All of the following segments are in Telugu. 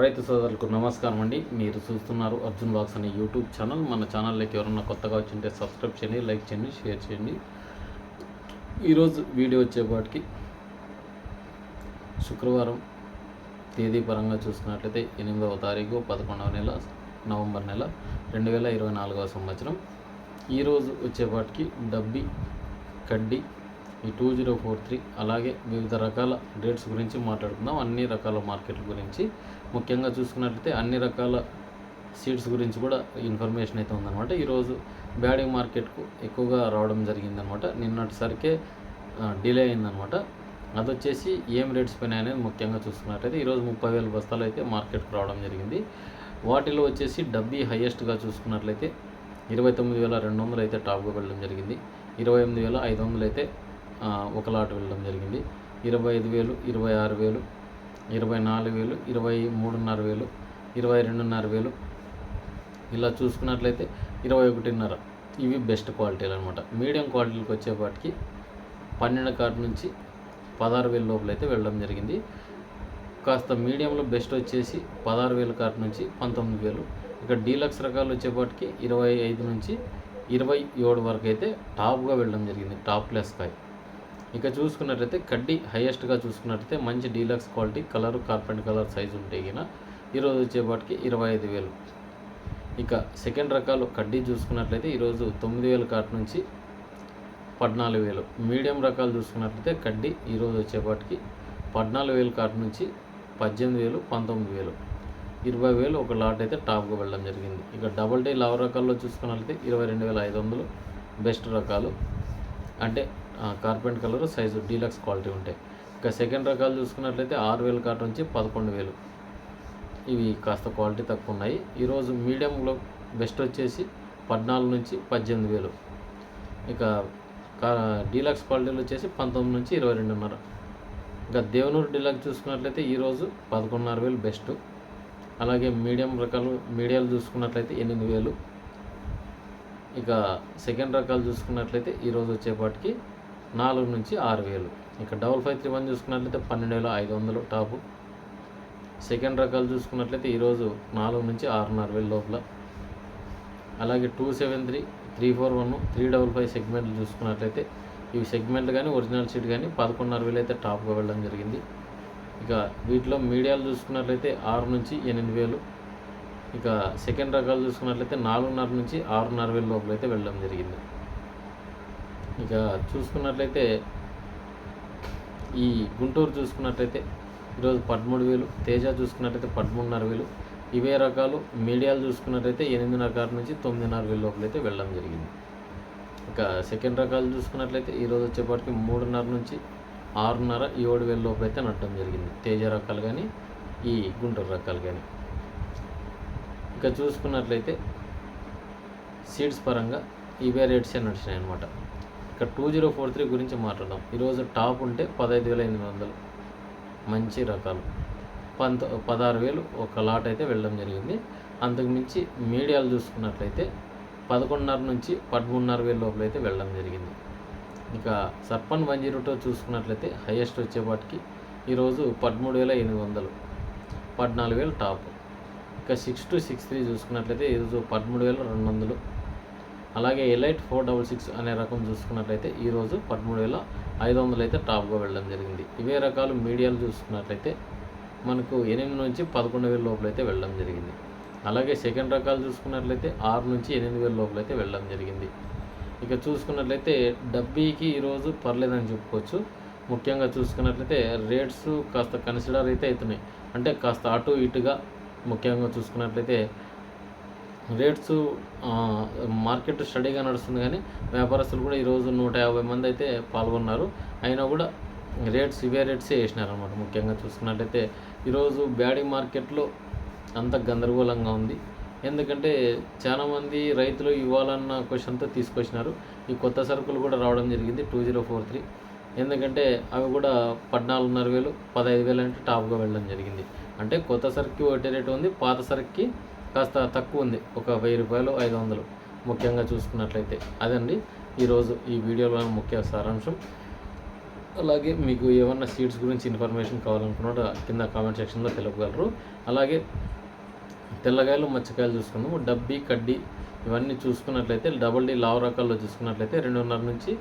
రైతు సోదరులకు నమస్కారం అండి. మీరు చూస్తున్నారు అర్జున్ బాక్స్ అనే యూట్యూబ్ ఛానల్. మన ఛానల్లోకి ఎవరన్నా కొత్తగా వచ్చింటే సబ్స్క్రైబ్ చేయండి లైక్ చేయండి షేర్ చేయండి. ఈరోజు వీడియో వచ్చేపాటికి శుక్రవారం తేదీ పరంగా చూసుకున్నట్లయితే ఎనిమిదవ తారీఖు పదకొండవ నెల నవంబర్ నెల రెండు వేల ఇరవై నాలుగవ సంవత్సరం. ఈరోజు వచ్చేపాటికి డబ్బి కడ్డీ ఈ టూ జీరో ఫోర్ త్రీ అలాగే వివిధ రకాల రేట్స్ గురించి మాట్లాడుకుందాం. అన్ని రకాల మార్కెట్ల గురించి. ముఖ్యంగా చూసుకున్నట్లయితే అన్ని రకాల సీడ్స్ గురించి కూడా ఇన్ఫర్మేషన్ అయితే ఉందన్నమాట. ఈరోజు బ్యాడింగ్ మార్కెట్కు ఎక్కువగా రావడం జరిగిందనమాట నిన్నటిసరికే డిలే అయిందనమాట అది వచ్చేసి ఏం రేట్స్ పైన అనేది ముఖ్యంగా చూసుకున్నట్లయితే ఈరోజు ముప్పై వేల బస్తాలు అయితే మార్కెట్కు రావడం జరిగింది. వాటిలో వచ్చేసి డబ్బీ హయ్యెస్ట్గా చూసుకున్నట్లయితే ఇరవై తొమ్మిది వేల రెండు వందలు అయితే టాప్గా వెళ్ళడం జరిగింది. ఇరవై ఎనిమిది వేల ఐదు వందలు అయితే ఒక లాట్ వెళ్ళడం జరిగింది. ఇరవై ఐదు వేలు ఇరవై ఆరు వేలు ఇరవై నాలుగు వేలు ఇరవై మూడున్నర వేలు ఇరవై రెండున్నర వేలు. ఇలా చూసుకున్నట్లయితే ఇరవై ఒకటిన్నర. ఇవి బెస్ట్ క్వాలిటీలు అనమాట మీడియం క్వాలిటీలకు వచ్చేపాటికి పన్నెండు కార్డు నుంచి పదహారు వేల లోపల అయితే వెళ్ళడం జరిగింది. కాస్త మీడియంలో బెస్ట్ వచ్చేసి పదహారు వేల కార్డు నుంచి పంతొమ్మిది వేలు. ఇక డీలక్స్ రకాలు వచ్చేపాటికి ఇరవై ఐదు నుంచి ఇరవై ఏడు వరకు అయితే టాప్గా వెళ్ళడం జరిగింది. టాప్ క్లాస్ కాయ ఇక చూసుకున్నట్లయితే కడ్డీ హైయెస్ట్గా చూసుకున్నట్లయితే మంచి deluxe quality colour carpet colour size ఉంటే గిన ఈరోజు వచ్చేపాటికి ఇరవై ఐదు వేలు. ఇక సెకండ్ రకాలు కడ్డీ చూసుకున్నట్లయితే ఈరోజు తొమ్మిది వేల కాట్ నుంచి పద్నాలుగు వేలు. మీడియం రకాలు చూసుకున్నట్లయితే కడ్డీ ఈరోజు వచ్చేపాటికి పద్నాలుగు వేల కాట్ నుంచి పద్దెనిమిది వేలు పంతొమ్మిది వేలు. ఇరవై వేలు ఒక లాట్ అయితే టాప్గా వెళ్ళడం జరిగింది. ఇక డబల్ డే లావ్ రకాల్లో చూసుకున్నట్లయితే ఇరవై రెండు వేల ఐదు వందలు బెస్ట్ రకాలు. అంటే కార్పెంట్ కలర్ సైజు డీలక్స్ క్వాలిటీ ఉంటాయి. ఇంకా సెకండ్ రకాలు చూసుకున్నట్లయితే ఆరు వేల కాట్ నుంచి పదకొండు వేలు. ఇవి కాస్త క్వాలిటీ తక్కువ ఉన్నాయి. ఈరోజు మీడియంలో బెస్ట్ వచ్చేసి పద్నాలుగు నుంచి పద్దెనిమిది వేలు. ఇక కా డీలక్స్ క్వాలిటీలు వచ్చేసి పంతొమ్మిది నుంచి ఇరవై రెండున్నర. ఇంకా దేవనూరు డీలక్స్ చూసుకున్నట్లయితే ఈరోజు పదకొండున్నర వేలు బెస్ట్. అలాగే మీడియం రకాలు మీడియాలు చూసుకున్నట్లయితే ఎనిమిది వేలు. ఇక సెకండ్ రకాలు చూసుకున్నట్లయితే ఈరోజు వచ్చేపాటికి నాలుగు నుంచి ఆరు వేలు. ఇక డబల్ ఫైవ్ త్రీ వన్ చూసుకున్నట్లయితే పన్నెండు వేల ఐదు వందలు టాపు. సెకండ్ రకాలు చూసుకున్నట్లయితే ఈరోజు నాలుగు నుంచి ఆరున్నర వేల లోపల. అలాగే two seven three three four one three double five సెగ్మెంట్లు చూసుకున్నట్లయితే ఇవి సెగ్మెంట్లు కానీ ఒరిజినల్ సీట్ కానీ పదకొండున్నర వేలు అయితే టాప్గా వెళ్ళడం జరిగింది. ఇక వీటిలో మీడియాలు చూసుకున్నట్లయితే ఆరు నుంచి ఎనిమిది వేలు. ఇక సెకండ్ రకాలు చూసుకున్నట్లయితే నాలుగున్నర నుంచి ఆరున్నర వేల లోపల అయితే వెళ్ళడం జరిగింది. ఇక చూసుకున్నట్లయితే ఈ గుంటూరు చూసుకున్నట్లయితే ఈరోజు పదమూడు వేలు తేజ చూసుకున్నట్లయితే పదమూడున్నర వేలు ఇవే రకాలు మీడియాలు చూసుకున్నట్లయితే ఎనిమిదిన్నర నుంచి తొమ్మిదిన్నర వేల లోపల అయితే వెళ్ళడం జరిగింది. ఇక సెకండ్ రకాలు చూసుకున్నట్లయితే ఈరోజు వచ్చేపాటికి మూడున్నర నుంచి ఆరున్నర ఏడు వేల లోపల అయితే నడటం జరిగింది. తేజ రకాలు కానీ ఈ గుంటూరు రకాలు కానీ ఇక చూసుకున్నట్లయితే సీడ్స్ పరంగా ఇవే రేట్సే నడిచినాయి అనమాట ఇక టూ జీరో ఫోర్ త్రీ గురించి మాట్లాడదాం. ఈరోజు టాప్ ఉంటే పదహైదు వేల ఎనిమిది వందలు. మంచి రకాలు. పంత పదహారు వేలు ఒక లాట్ అయితే వెళ్ళడం జరిగింది. అంతకుమించి మీడియాలు చూసుకున్నట్లయితే పదకొండున్నర నుంచి పదమూడున్నర వేల లోపల అయితే వెళ్ళడం జరిగింది. ఇక సర్పన్ వన్ జీరో టూ చూసుకున్నట్లయితే హైయెస్ట్ వచ్చేపాటికి ఈరోజు పదమూడు వేల ఎనిమిది వందలు. పద్నాలుగు వేలు టాప్. ఇక సిక్స్ టు సిక్స్ త్రీ చూసుకున్నట్లయితే ఈరోజు పదమూడు వేల రెండు వందలు. అలాగే ఎలైట్ ఫోర్ డబల్ సిక్స్ అనే రకం చూసుకున్నట్లయితే ఈరోజు పదమూడు వేల ఐదు వందలు అయితే టాప్గా వెళ్ళడం జరిగింది. ఇవే రకాలు మీడియాలు చూసుకున్నట్లయితే మనకు ఎనిమిది నుంచి పదకొండు వేల లోపల అయితే వెళ్ళడం జరిగింది. అలాగే సెకండ్ రకాలు చూసుకున్నట్లయితే ఆరు నుంచి ఎనిమిది వేల లోపల అయితే వెళ్ళడం జరిగింది. ఇక చూసుకున్నట్లయితే డబ్బీకి ఈరోజు పర్లేదని చెప్పుకోవచ్చు. ముఖ్యంగా చూసుకున్నట్లయితే రేట్స్ కాస్త కన్సిడర్ అయితే అవుతున్నాయి. అంటే కాస్త అటు ఇటుగా ముఖ్యంగా చూసుకున్నట్లయితే రేట్స్ మార్కెట్ స్టడీగా నడుస్తుంది కానీ వ్యాపారస్తులు కూడా ఈరోజు నూట యాభై మంది అయితే పాల్గొన్నారు. అయినా కూడా రేట్స్ ఇవే రేట్సే వేసినారనమాట ముఖ్యంగా చూసుకున్నట్లయితే ఈరోజు బ్యాడీ మార్కెట్లో అంత గందరగోళంగా ఉంది. ఎందుకంటే చాలామంది రైతులు ఇవ్వాలన్న క్వశ్చన్తో తీసుకొచ్చినారు. ఈ కొత్త సరుకులు కూడా రావడం జరిగింది టూ జీరో ఫోర్ త్రీ. ఎందుకంటే అవి కూడా పద్నాలుగున్నర వేలు పదహైదు వేలు అంటే టాప్గా వెళ్ళడం జరిగింది. అంటే కొత్త సరుకుకి ఒకటే రేటు ఉంది పాత సరుకుకి కాస్త తక్కువ ఉంది. ఒక వెయ్యి రూపాయలు ఐదు వందలు ముఖ్యంగా చూసుకున్నట్లయితే. అదండి ఈరోజు ఈ వీడియోలో ముఖ్య సారాంశం. అలాగే మీకు ఏమన్నా సీట్స్ గురించి ఇన్ఫర్మేషన్ కావాలనుకున్నా కింద కామెంట్ సెక్షన్లో తెలుపగలరు. అలాగే తెల్లకాయలు మచ్చకాయలు చూసుకుందాము. డబ్బి కడ్డీ ఇవన్నీ చూసుకున్నట్లయితే డబల్ డీ లావ్ రకాల్లో చూసుకున్నట్లయితే రెండున్నర నుంచి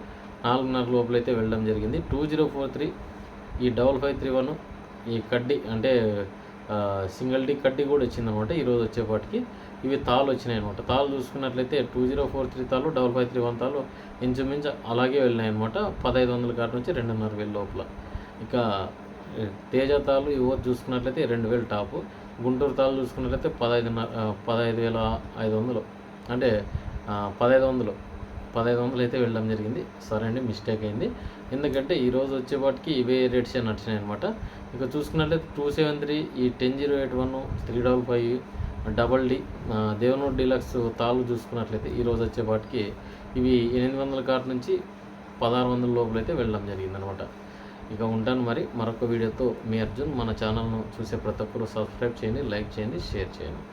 నాలుగున్నర లోపలైతే వెళ్ళడం జరిగింది. టూ జీరో ఫోర్ త్రీ ఈ డబల్ ఫైవ్ త్రీ వన్ ఈ కడ్డీ అంటే సింగిల్ డి కడ్డీ కూడా వచ్చిందనమాట. ఈరోజు వచ్చేపాటికి ఇవి తాళ్ళు వచ్చినాయి అనమాట తాళ్ళు చూసుకున్నట్లయితే టూ జీరో ఫోర్ త్రీ తాళ్ళు డబల్ ఫైవ్ త్రీ వన్ తాళ్ళు ఇంచుమించు అలాగే వెళ్ళినాయి అనమాట పదహైదు వందల కాటి నుంచి రెండున్నర వేల లోపల. ఇక తేజ తాళ్ళు ఇవో చూసుకున్నట్లయితే రెండు వేలు టాపు. గుంటూరు తాళ్ళు చూసుకున్నట్లయితే పదహైదున్నర పదహైదు వేల ఐదు వందలు. అంటే పదహైదు వందలు. పదహైదు వందలు అయితే వెళ్ళడం జరిగింది. సరే అండి మిస్టేక్ అయింది. ఎందుకంటే ఈరోజు వచ్చేపాటికి ఇవే రేట్స్ నడిచినాయి అనమాట ఇక చూసుకున్నట్లయితే టూ సెవెన్ త్రీ ఈ ten zero eight one three double five double D Devanur deluxe తాళ్ళు చూసుకున్నట్లయితే ఈరోజు వచ్చేపాటికి ఇవి ఎనిమిది వందల కాట్ నుంచి పదహారు వందల లోపలైతే వెళ్ళడం వెళ్ళడం జరిగిందనమాట ఇక ఉంటాను మరి. మరొక వీడియోతో మీ అర్జున్ మన ఛానల్ను చూసే ప్రతి ఒక్కరు సబ్స్క్రైబ్ చేయండి లైక్ చేయండి షేర్ చేయండి.